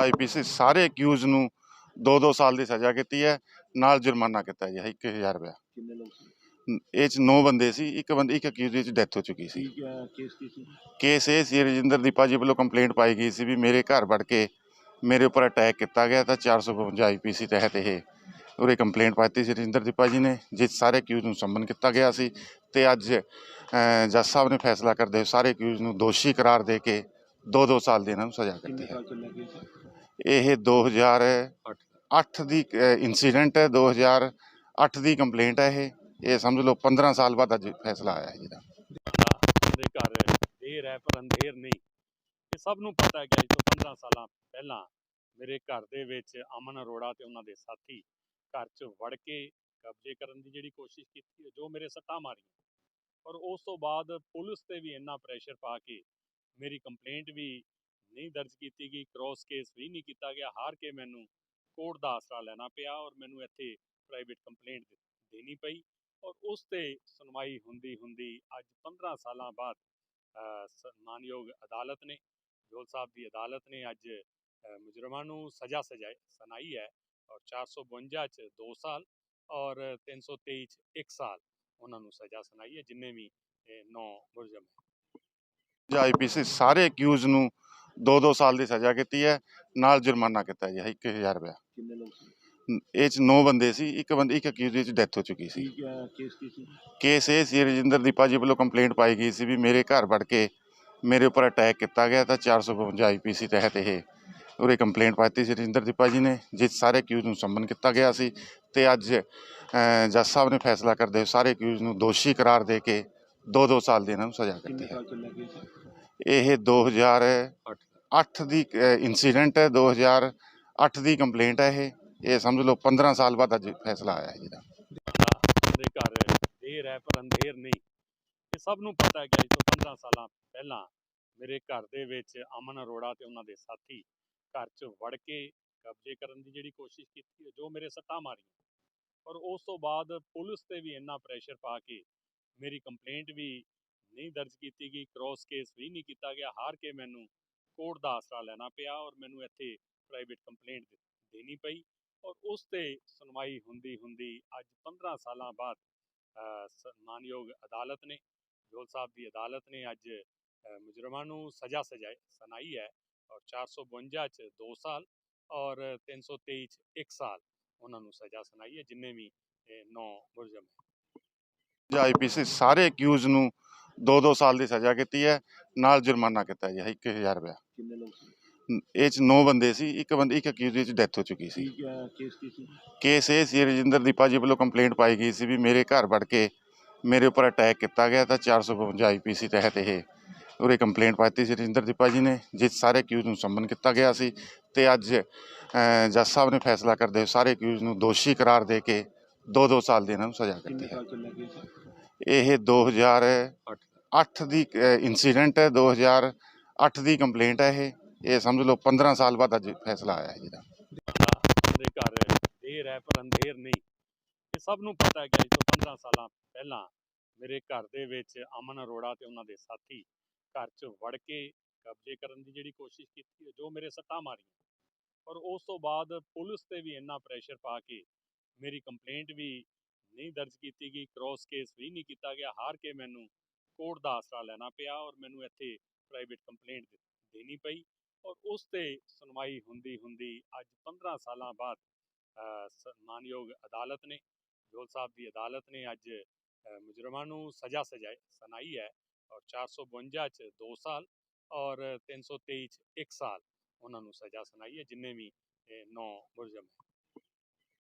IPC ਸਾਰੇ accused ਨੂੰ 2-2 ਸਾਲ ਦੀ ਸਜ਼ਾ ਕੀਤੀ ਹੈ ਨਾਲ ਜੁਰਮਾਨਾ ਕੀਤਾ ਹੈ 1000 ਰੁਪਇਆ। ਕਿੰਨੇ ਲੋਕ ਸੀ? ਇਹ ਚ 9 ਬੰਦੇ ਸੀ ਇੱਕ ਬੰਦੇ ਇੱਕ ਅਕਿਊਜ਼ ਦੀ ਡੈਥ ਹੋ ਚੁੱਕੀ ਸੀ। ਕੇਸ ਕੀ ਸੀ? ਕੇਸ ਇਹ ਸੀ ਰਜਿੰਦਰ ਦੀਪਾ ਜੀ ਵੱਲੋਂ ਕੰਪਲੇਂਟ ਪਾਈ ਗਈ ਸੀ ਵੀ ਮੇਰੇ ਘਰ ਵੜ ਕੇ ਮੇਰੇ ਉੱਪਰ ਅਟੈਕ ਕੀਤਾ ਗਿਆ ਤਾਂ 452 ਆਈਪੀਸੀ ਤਹਿਤ ਇਹ ਉਰੇ ਕੰਪਲੇਂਟ ਪਾਈ ਸੀ ਰਜਿੰਦਰ ਦੀਪਾ ਜੀ ਨੇ ਜਿਸ ਸਾਰੇ ਅਕਿਊਜ਼ ਨੂੰ ਸੰਮਨ ਕੀਤਾ ਗਿਆ ਸੀ ਤੇ ਅੱਜ ਜੱਜ ਸਾਹਿਬ ਨੇ ਫੈਸਲਾ ਕਰਦੇ ਹੋਏ ਸਾਰੇ ਅਕਿਊਜ਼ ਨੂੰ ਦੋਸ਼ੀ ਕਰਾਰ ਦੇ ਕੇ 2-2 ਸਾਲ ਦੀ ਇਹਨਾਂ ਨੂੰ ਸਜ਼ਾ ਕੀਤੀ ਹੈ। ਇਹ 2008 ਦੀ ਇਨਸੀਡੈਂਟ ਹੈ 2008 ਦੀ ਕੰਪਲੇਂਟ ਹੈ ਇਹ। ਇਹ ਸਮਝ ਲਓ 15 ਸਾਲ ਬਾਅਦ ਅੱਜ ਫੈਸਲਾ ਆਇਆ ਹੈ ਜਿਹਦਾ ਦੇ ਘਰ ਦੇਰ ਹੈ ਪਰ ਅੰਧੇਰ ਨਹੀਂ। ਇਹ ਸਭ ਨੂੰ ਪਤਾ ਹੈ ਕਿ ਅੱਜ ਤੋਂ 15 ਸਾਲਾਂ ਪਹਿਲਾਂ ਮੇਰੇ ਘਰ ਦੇ ਵਿੱਚ ਅਮਨ ਅਰੋੜਾ ਤੇ ਉਹਨਾਂ ਦੇ ਸਾਥੀ ਘਰ 'ਚ ਵੜ ਕੇ ਕਬਜ਼ੇ ਕਰਨ ਦੀ ਜਿਹੜੀ ਕੋਸ਼ਿਸ਼ ਕੀਤੀ ਹੈ, ਜੋ ਮੇਰੇ ਸੱਟਾਂ ਮਾਰੀਆਂ। ਔਰ ਉਸ ਤੋਂ ਬਾਅਦ ਪੁਲਿਸ ਤੇ ਵੀ ਇੰਨਾ ਪ੍ਰੈਸ਼ਰ ਪਾ ਕੇ ਮੇਰੀ ਕੰਪਲੇਂਟ ਵੀ ਨਹੀਂ ਦਰਜ ਕੀਤੀ ਗਈ ਕ੍ਰੋਸ ਕੇਸ ਵੀ ਨਹੀਂ ਕੀਤਾ ਗਿਆ ਹਾਰ ਕੇ ਮੈਨੂੰ ਕੋਰਟ ਦਾ ਆਸਰਾ ਲੈਣਾ ਪਿਆ ਔਰ ਮੈਨੂੰ ਇੱਥੇ ਪ੍ਰਾਈਵੇਟ ਕੰਪਲੇਂਟ ਦੇਣੀ ਪਈ ਔਰ ਉਸ ਤੇ ਸੁਣਵਾਈ ਹੁੰਦੀ ਹੁੰਦੀ ਅੱਜ 15 ਸਾਲਾਂ ਬਾਅਦ ਅ, ਮਾਨਯੋਗ ਅਦਾਲਤ ਨੇ ਜੋਲ ਸਾਹਿਬ ਦੀ ਅਦਾਲਤ ਨੇ ਅੱਜ ਮੁਜਰਮਾਂ ਨੂੰ ਸਜ਼ਾ ਸਜਾਈ ਸੁਣਾਈ ਹੈ ਔਰ 452 ਚ 2 ਸਾਲ ਔਰ 323 ਚ 1 ਸਾਲ ਉਹਨਾਂ ਨੂੰ ਸਜ਼ਾ ਸੁਣਾਈ ਹੈ ਜਿੰਨੇ ਵੀ ਨੌ ਮੁਜਰਮ ਹੈ ਆਈਪੀਸੀ ਸਾਰੇ ਅਕਿਊਜ਼ ਨੂੰ 2-2 ਸਾਲ ਦੀ ਸਜ਼ਾ ਕੀਤੀ ਹੈ ਨਾਲ ਜੁਰਮਾਨਾ ਕੀਤਾ ਹੈ 1000 ਰੁਪਇਆ। ਕਿੰਨੇ ਲੋਕ ਸੀ? ਇਹ ਚ 9 ਬੰਦੇ ਸੀ ਇੱਕ ਬੰਦੇ ਇੱਕ ਅਕਿਊਜ਼ ਦੀ ਡੈਥ ਹੋ ਚੁੱਕੀ ਸੀ। ਕੇਸ ਕੀ ਸੀ? ਕੇਸ ਇਹ ਸੀ ਰਜਿੰਦਰ ਦੀਪਾ ਜੀ ਵੱਲੋਂ ਕੰਪਲੇਂਟ ਪਾਈ ਗਈ ਸੀ ਵੀ ਮੇਰੇ ਘਰ ਵੜ ਕੇ ਮੇਰੇ ਉੱਪਰ ਅਟੈਕ ਕੀਤਾ ਗਿਆ ਤਾਂ 452 ਆਈਪੀਸੀ ਤਹਿਤ ਇਹ ਉਰੇ ਕੰਪਲੇਂਟ ਪਾਈ ਸੀ ਰਜਿੰਦਰ ਦੀਪਾ ਜੀ ਨੇ ਜਿਸ ਸਾਰੇ ਅਕਿਊਜ਼ ਨੂੰ ਸੰਮਨ ਕੀਤਾ ਗਿਆ ਸੀ ਤੇ ਅੱਜ ਜੱਜ ਸਾਹਿਬ ਨੇ ਫੈਸਲਾ ਕਰਦੇ ਹੋਏ ਸਾਰੇ ਅਕਿਊਜ਼ ਨੂੰ ਦੋਸ਼ੀ ਕਰਾਰ ਦੇ ਕੇ 2-2 ਸਾਲ ਦੀ ਇਹਨਾਂ ਨੂੰ ਸਜ਼ਾ ਕੀਤੀ ਹੈ। ਇਹ 2008 ਦੀ ਇਨਸੀਡੈਂਟ ਹੈ 2008 ਦੀ ਕੰਪਲੇਂਟ ਹੈ ਇਹ। ਇਹ ਸਮਝ ਲਓ 15 ਸਾਲ ਬਾਅਦ ਅੱਜ ਫੈਸਲਾ ਆਇਆ ਹੈ ਜਿਹਦਾ ਦੇ ਘਰ ਦੇਰ ਹੈ ਪਰ ਅੰਧੇਰ ਨਹੀਂ। ਇਹ ਸਭ ਨੂੰ ਪਤਾ ਹੈ ਕਿ ਅੱਜ ਤੋਂ 15 ਸਾਲਾਂ ਪਹਿਲਾਂ ਮੇਰੇ ਘਰ ਦੇ ਵਿੱਚ ਅਮਨ ਅਰੋੜਾ ਤੇ ਉਹਨਾਂ ਦੇ ਸਾਥੀ ਘਰ 'ਚ ਵੜ ਕੇ ਕਬਜ਼ੇ ਕਰਨ ਦੀ ਜਿਹੜੀ ਕੋਸ਼ਿਸ਼ ਕੀਤੀ ਹੈ, ਜੋ ਮੇਰੇ ਸੱਟਾਂ ਮਾਰੀਆਂ। ਔਰ ਉਸ ਤੋਂ ਬਾਅਦ ਪੁਲਿਸ ਤੇ ਵੀ ਇੰਨਾ ਪ੍ਰੈਸ਼ਰ ਪਾ ਕੇ ਮੇਰੀ ਕੰਪਲੇਂਟ ਵੀ ਨਹੀਂ ਦਰਜ ਕੀਤੀ ਗਈ ਕ੍ਰੋਸ ਕੇਸ ਵੀ ਨਹੀਂ ਕੀਤਾ ਗਿਆ ਹਾਰ ਕੇ ਮੈਨੂੰ ਕੋਰਟ ਦਾ ਆਸਰਾ ਲੈਣਾ ਪਿਆ ਔਰ ਮੈਨੂੰ ਇੱਥੇ ਪ੍ਰਾਈਵੇਟ ਕੰਪਲੇਂਟ ਦੇਣੀ ਪਈ ਔਰ ਉਸ ਤੇ ਸੁਣਵਾਈ ਹੁੰਦੀ ਹੁੰਦੀ ਅੱਜ 15 ਸਾਲਾਂ ਬਾਅਦ ਅ, ਮਾਨਯੋਗ ਅਦਾਲਤ ਨੇ ਜੋਲ ਸਾਹਿਬ ਦੀ ਅਦਾਲਤ ਨੇ ਅੱਜ ਮੁਜਰਮਾਂ ਨੂੰ ਸਜ਼ਾ ਸਜਾਈ ਸੁਣਾਈ ਹੈ ਔਰ 452 ਚ 2 ਸਾਲ ਔਰ 323 ਚ 1 ਸਾਲ ਉਹਨਾਂ ਨੂੰ ਸਜ਼ਾ ਸੁਣਾਈ ਹੈ ਜਿੰਨੇ ਵੀ 9 ਮੁਲਜ਼ਮ ਹੈ। ਆਈਪੀਸੀ ਸਾਰੇ ਅਕਿਊਜ਼ ਨੂੰ 2-2 ਸਾਲ ਦੀ ਸਜ਼ਾ ਕੀਤੀ ਹੈ ਨਾਲ ਜੁਰਮਾਨਾ ਕੀਤਾ ਹੈ 1000 ਰੁਪਇਆ। ਕਿੰਨੇ ਲੋਕ ਸੀ? ਇਹ ਚ 9 ਬੰਦੇ ਸੀ ਇੱਕ ਬੰਦੇ ਇੱਕ ਅਕਿਊਜ਼ ਦੀ ਡੈਥ ਹੋ ਚੁੱਕੀ ਸੀ। ਕੇਸ ਕੀ ਸੀ? ਕੇਸ ਇਹ ਸੀ ਰਜਿੰਦਰ ਦੀਪਾ ਜੀ ਵੱਲੋਂ ਕੰਪਲੇਂਟ ਪਾਈ ਗਈ ਸੀ ਵੀ ਮੇਰੇ ਘਰ ਵੜ ਕੇ ਮੇਰੇ ਉੱਪਰ ਅਟੈਕ ਕੀਤਾ ਗਿਆ ਤਾਂ 452 ਆਈਪੀਸੀ ਤਹਿਤ ਇਹ ਉਰੇ ਕੰਪਲੇਂਟ ਪਾਈ ਸੀ ਰਜਿੰਦਰ ਦੀਪਾ ਜੀ ਨੇ ਜਿਸ ਸਾਰੇ ਅਕਿਊਜ਼ ਨੂੰ ਸੰਮਨ ਕੀਤਾ ਗਿਆ ਸੀ ਤੇ ਅੱਜ ਜੱਜ ਸਾਹਿਬ ਨੇ ਫੈਸਲਾ ਕਰਦੇ ਹੋਏ ਸਾਰੇ ਅਕਿਊਜ਼ ਨੂੰ ਦੋਸ਼ੀ ਕਰਾਰ ਦੇ ਕੇ 2-2 ਸਾਲ ਦੀ ਇਹਨਾਂ ਨੂੰ ਸਜ਼ਾ ਕਿੰਨੇ ਕੀਤੀ ਹੈ। ਸਾਲ ਚੱਲਿਆ ਕੇਸ ਇਹ 2008 ਦੀ ਇਨਸੀਡੈਂਟ ਹੈ 2008 ਦੀ ਕੰਪਲੇਂਟ ਹੈ ਇਹ। ਇਹ ਸਮਝ ਲਓ 15 ਸਾਲ ਬਾਅਦ ਅੱਜ ਫੈਸਲਾ ਆਇਆ ਹੈ ਜਿਹਦਾ ਦੇ ਘਰ ਦੇਰ ਹੈ ਪਰ ਅੰਧੇਰ ਨਹੀਂ। ਇਹ ਸਭ ਨੂੰ ਪਤਾ ਹੈ ਕਿ ਅੱਜ ਤੋਂ 15 ਸਾਲਾਂ ਪਹਿਲਾਂ ਮੇਰੇ ਘਰ ਦੇ ਵਿੱਚ ਅਮਨ ਅਰੋੜਾ ਤੇ ਉਹਨਾਂ ਦੇ ਸਾਥੀ ਘਰ 'ਚ ਵੜ ਕੇ ਕਬਜ਼ੇ ਕਰਨ ਦੀ ਜਿਹੜੀ ਕੋਸ਼ਿਸ਼ ਕੀਤੀ ਹੈ, ਜੋ ਮੇਰੇ ਸੱਟਾਂ ਮਾਰੀਆਂ। ਔਰ ਉਸ ਤੋਂ ਬਾਅਦ ਪੁਲਿਸ ਤੇ ਵੀ ਇੰਨਾ ਪ੍ਰੈਸ਼ਰ ਪਾ ਕੇ ਮੇਰੀ ਕੰਪਲੇਂਟ ਵੀ ਨਹੀਂ ਦਰਜ ਕੀਤੀ ਗਈ ਕ੍ਰੋਸ ਕੇਸ ਵੀ ਨਹੀਂ ਕੀਤਾ ਗਿਆ ਹਾਰ ਕੇ ਮੈਨੂੰ ਕੋਰਟ ਦਾ ਆਸਰਾ ਲੈਣਾ ਪਿਆ ਔਰ ਮੈਨੂੰ ਇੱਥੇ ਪ੍ਰਾਈਵੇਟ ਕੰਪਲੇਂਟ ਦੇਣੀ ਪਈ ਔਰ ਉਸ ਤੇ ਸੁਣਵਾਈ ਹੁੰਦੀ ਹੁੰਦੀ ਅੱਜ 15 ਸਾਲਾਂ ਬਾਅਦ ਅ, ਮਾਨਯੋਗ ਅਦਾਲਤ ਨੇ ਜੋਲ ਸਾਹਿਬ ਦੀ ਅਦਾਲਤ ਨੇ ਅੱਜ ਮੁਜਰਮਾਂ ਨੂੰ ਸਜ਼ਾ ਸਜਾਈ ਸੁਣਾਈ ਹੈ ਔਰ 452 ਚ 2 ਸਾਲ ਔਰ 323 ਚ 1 ਸਾਲ ਉਹਨਾਂ ਨੂੰ ਸਜ਼ਾ ਸੁਣਾਈ ਹੈ ਜਿੰਨੇ ਵੀ 9 ਮੁਲਜ਼ਮ ਹੈ।